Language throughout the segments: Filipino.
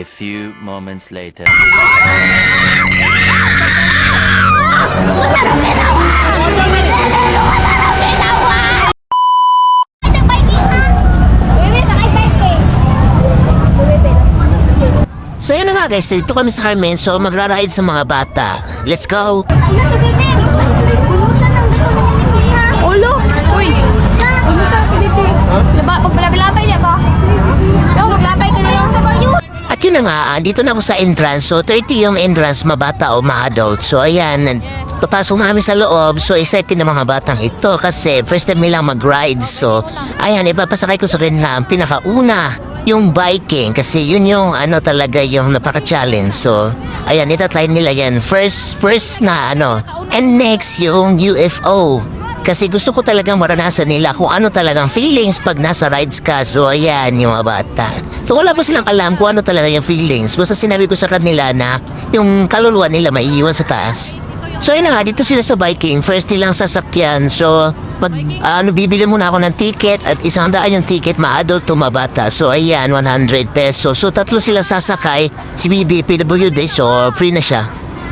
A few moments later. So yun na nga guys, dito kami sa Carmen, so magra-ride sa mga bata. Let's go! Ulo! Uy! Laba, pagbalabay At yun na nga, ah, dito na ako sa entrance. So 30 yung entrance, mabata o ma-adult. So ayan, papasok na kami sa loob. So excited na mga batang ito kasi first time nilang mag-ride. So ayan, ipapasakay ko sa kanila ang pinakauna yung biking kasi yun yung ano talaga yung napaka-challenge. So ayan, itatry nila yan. First, first na ano. And next yung UFO. Kasi gusto ko talagang maranasan nila kung ano talagang feelings pag nasa rides ka. So, ayan yung mga bata. So, wala pa silang alam kung ano talaga yung feelings. Basta sinabi ko sa kanila na yung kaluluwa nila maiiwan sa taas. So, yun na nga, dito sila sa biking. First nilang sasakyan. So, mag, ano, bibili muna ako ng ticket at isang daan yung ticket, ma-adult to mabata. So, ayan, 100 pesos. So, tatlo sila sasakay. Si BB, PWD, so free na siya.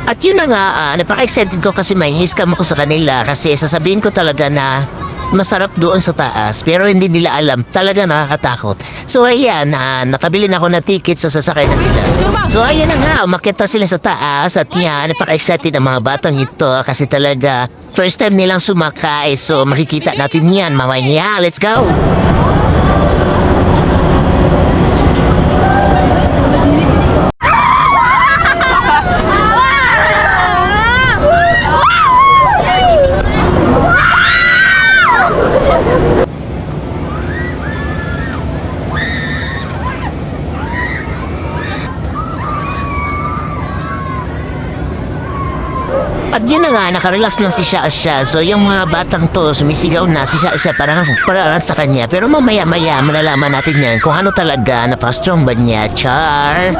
At yun na nga, ah, napaka-excited ko kasi may hiskam ako sa kanila kasi sasabihin ko talaga na masarap doon sa taas pero hindi nila alam talaga nakakatakot. So ayan, ah, nakabili na ako ng ticket so sasakay na sila. So ayan na nga, umakyat na sila sa taas at yan, napaka-excited ang mga batang ito kasi talaga first time nilang sumakay so makikita natin yan mamaya. Let's go! At yun na nga, nakarelax lang si Sha Sha. So yung mga batang to, sumisigaw na si Sha Sha parang parang sa kanya. Pero mamaya-maya, malalaman natin yan kung ano talaga, napaka-strong ba niya, Char?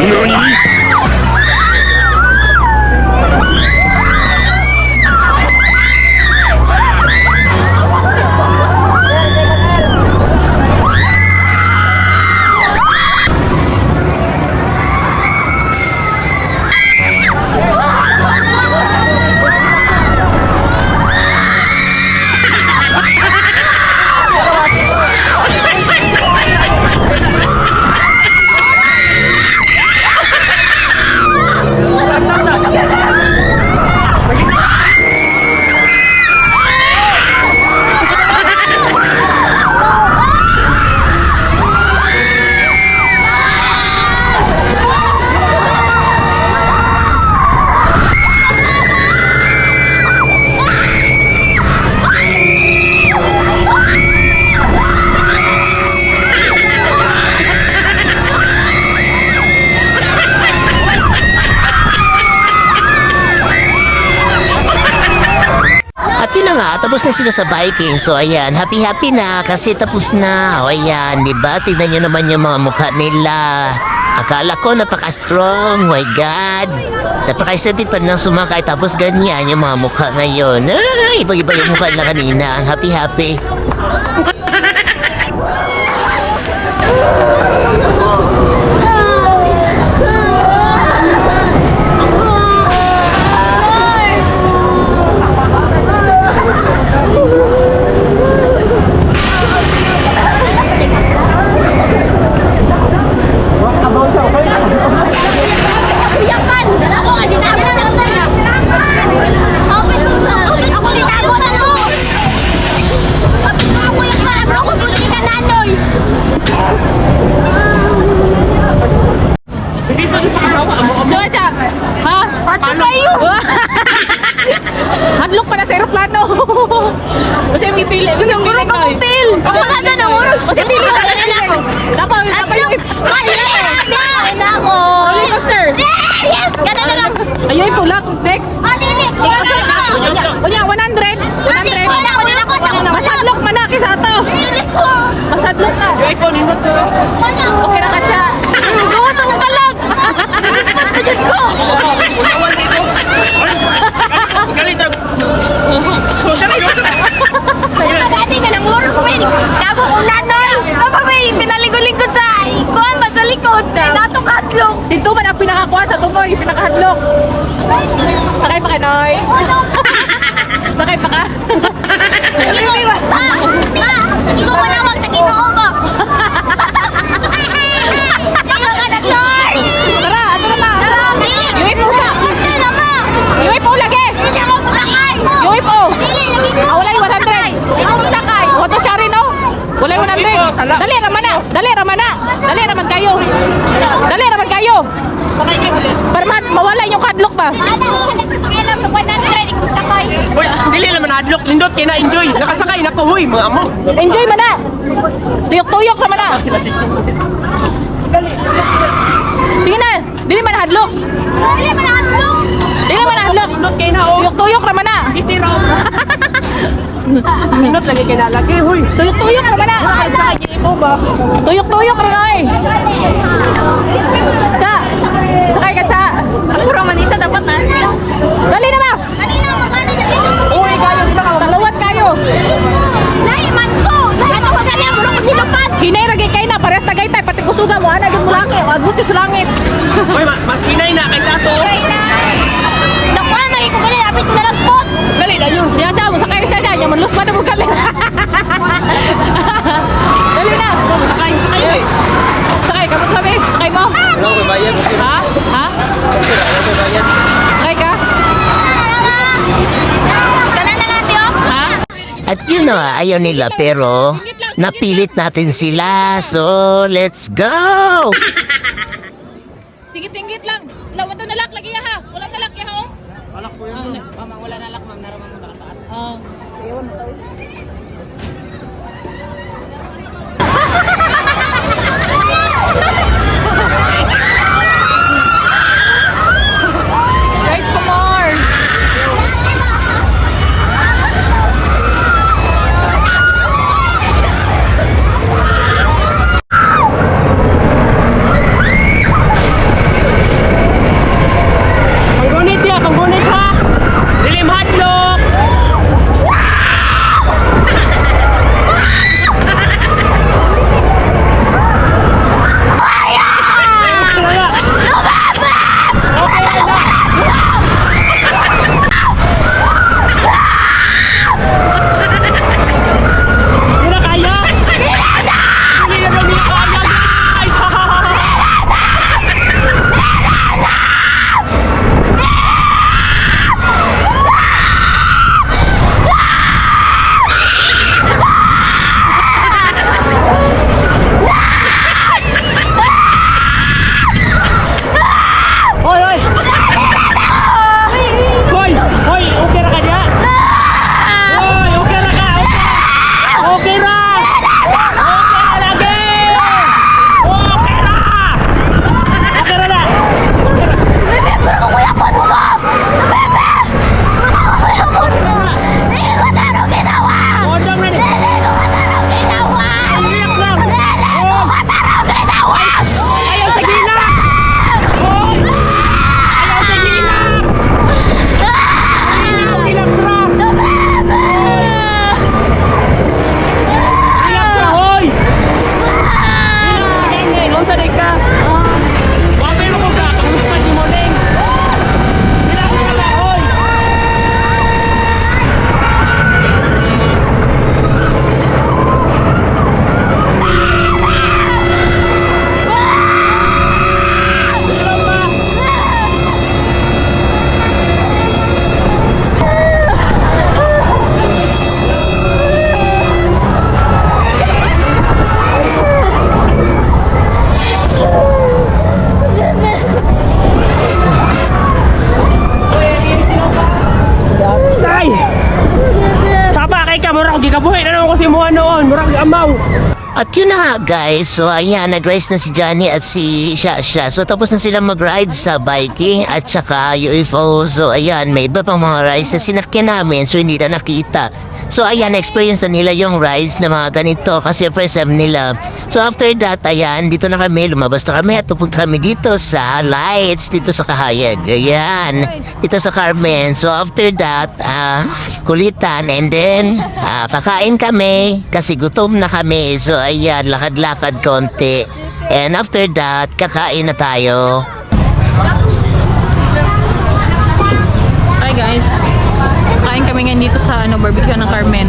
At tapos na sila sa biking. So ayan, happy-happy na kasi tapos na. O ayan, di ba? Tignan nyo naman yung mga mukha nila. Akala ko napaka-strong. My God. Napaka-excited pa nilang sumakay. Tapos ganyan yung mga mukha ngayon. Ay, iba-iba yung mukha nila kanina. Ang happy-happy. Hadlok pa na sa aeroplano. Kasi yung ipili. Kasi yung Guro ko mong pil. Ang mga ganun. Kasi pili ko na ako. Dapat, dapat yung Kain ako. roller coaster. Yes! Gana na lang. Ayun, pulak. Next. Madili ko. Unya, 100. 100. Wala ko nila ko. Masadlok man na kisata. Madili ko. Masadlok na. Wala ko. Okay na ka siya. Gawa sa. Spot na dyan ko. Sa tumoy, pinakahadlok. Sakay pa ka, Noy. Sakay pa ka. Ikaw? Ikaw ba nawag sa ginoo ba? Ikaw ka nag-lord! Tara, ato na ta. Dili! Yuwi po siya. Gusto na mo! Yuwi po lagi. Dili ako sakay ko! Dili, lagi ko! Ah, wala yung 100. Ikaw sakay! Wato siya rin, no? Wala yung 100. Dali, raman na. Dali, raman na. Dali, raman kayo. Dali, raman kayo. Para ma- mawala yung kadlok ba? Pakialam sa 100, ikaw sakay! Uy, dili naman adlok, lindot kay na enjoy. Nakasakay na ko, huy, mga amo. Enjoy man na. Tuyok-tuyok naman na. Sige na. Dili man hadlok. Dili man hadlok. Lindot kay na, oh. Tuyok-tuyok naman na. Itiro. Lindot lagi kay na lagi, huy. Tuyok-tuyok naman na. Sakay mo ba? Tuyok-tuyok rin ay. Cha. Sakay ka, Cha. Puro man isa dapat na siya. Dali na ba? Kanina mag-ani na kayo sa Uy, kayo. Talawat kayo. Lahi man ko! Lahi ko kami ang murong nilapat! Hinay ragay kayo na. Pares na kayo tayo. Pati kusuga mo. Ana, yung langit. Agbuti sa langit. Uy, ma- mas hinay na kay Sato. Nakuha na ko gali, apit na lagpot! Dali na yun. Diyan siya. Musakay siya siya. Yan, manlus pa na mo kali. Dali na. Sakay, sakay, huy. Sakay, kabot kami. Sakay mo. Wala ko bayad. Ha? Ha? Wala ko bayad. Sakay ka? Kanan na natin oh! Ha? At yun na, ayaw nila pero napilit natin sila. So, let's go! Singit-singit lang. Wala, wato nalak lagi ya ha. Wala nalak ya ha oh. Walak po yan. Mama, wala nalak ma'am. Naraman mo nakataas. Oo. Iwan mo tayo. Nga guys, so ayan, nag-rise na si Johnny at si Shasha. So tapos na sila mag-ride sa biking at saka UFO. So ayan, may iba pang mga rides na sinakyan namin so hindi na nakita. So ayan, experience na nila yung rides na mga ganito kasi first time nila. So after that, ayan, dito na kami, lumabas na kami at pupunta kami dito sa lights, dito sa Kahayag. Ayan, dito sa Carmen. So after that, uh, kulitan and then uh, kakain kami kasi gutom na kami. So ayan, lakad-lakad konti. And after that, kakain na tayo. Hi guys, kain kami ngayon dito sa ano, barbecue ng Carmen.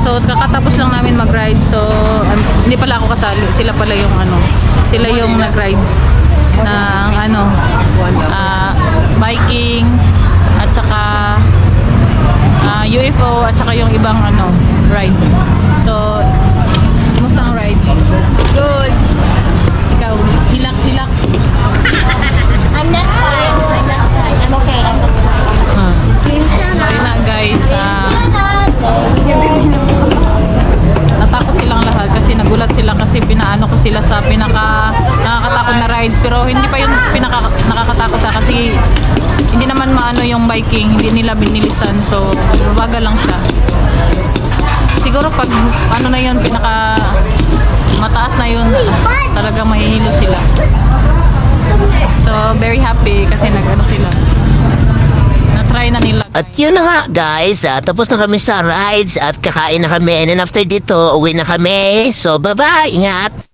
So, kakatapos lang namin mag-ride. So, um, hindi pala ako kasali. Sila pala yung ano, sila yung nag-rides ng ano, ah, biking at saka ah, UFO at saka yung ibang ano, ride. So, nila binilisan so mabagal lang siya. Siguro pag ano na yun pinaka mataas na yun talaga mahihilo sila. So very happy kasi nag ano sila. Na-try na nila. At yun na nga guys, ah, tapos na kami sa rides at kakain na kami. And then after dito, uwi na kami. So bye-bye, ingat!